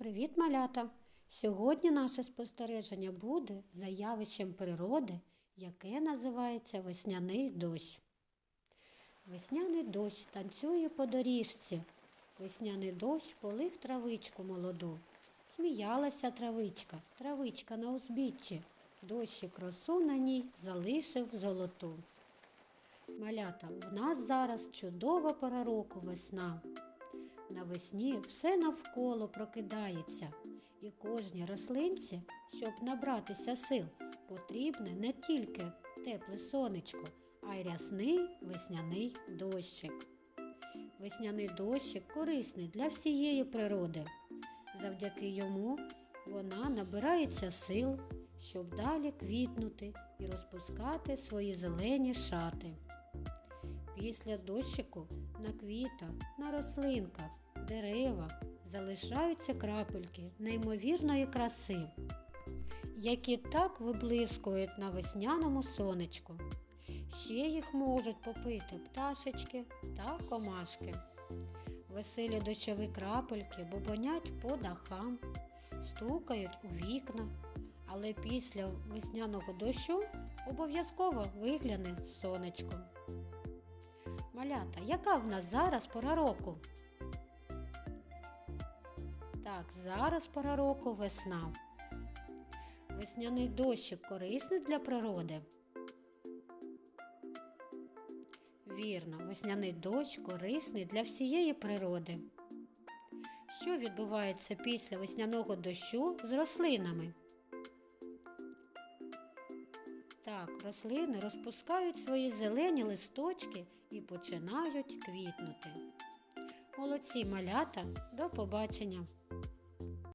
Привіт, малята! Сьогодні наше спостереження буде за явищем природи, яке називається весняний дощ. Весняний дощ танцює по доріжці. Весняний дощ полив травичку молоду. Сміялася травичка, травичка на узбіччі. Дощик росу на ній залишив золоту. Малята, в нас зараз чудова пора року весна. Навесні все навколо прокидається, і кожній рослинці, щоб набратися сил, потрібне не тільки тепле сонечко, а й рясний весняний дощик. Весняний дощик корисний для всієї природи. Завдяки йому вона набирається сил, щоб далі квітнути і розпускати свої зелені шати. Після дощику на квітах, на рослинках, деревах залишаються крапельки неймовірної краси, які так виблискують на весняному сонечку. Ще їх можуть попити пташечки та комашки. Веселі дощові крапельки бубонять по дахам, стукають у вікна, але після весняного дощу обов'язково вигляне сонечко. Малята, яка в нас зараз пора року? Так, зараз пора року весна. Весняний дощик корисний для природи. Вірно, весняний дощ корисний для всієї природи. Що відбувається після весняного дощу з рослинами? Так, рослини розпускають свої зелені листочки і починають квітнути. Молодці малята, до побачення!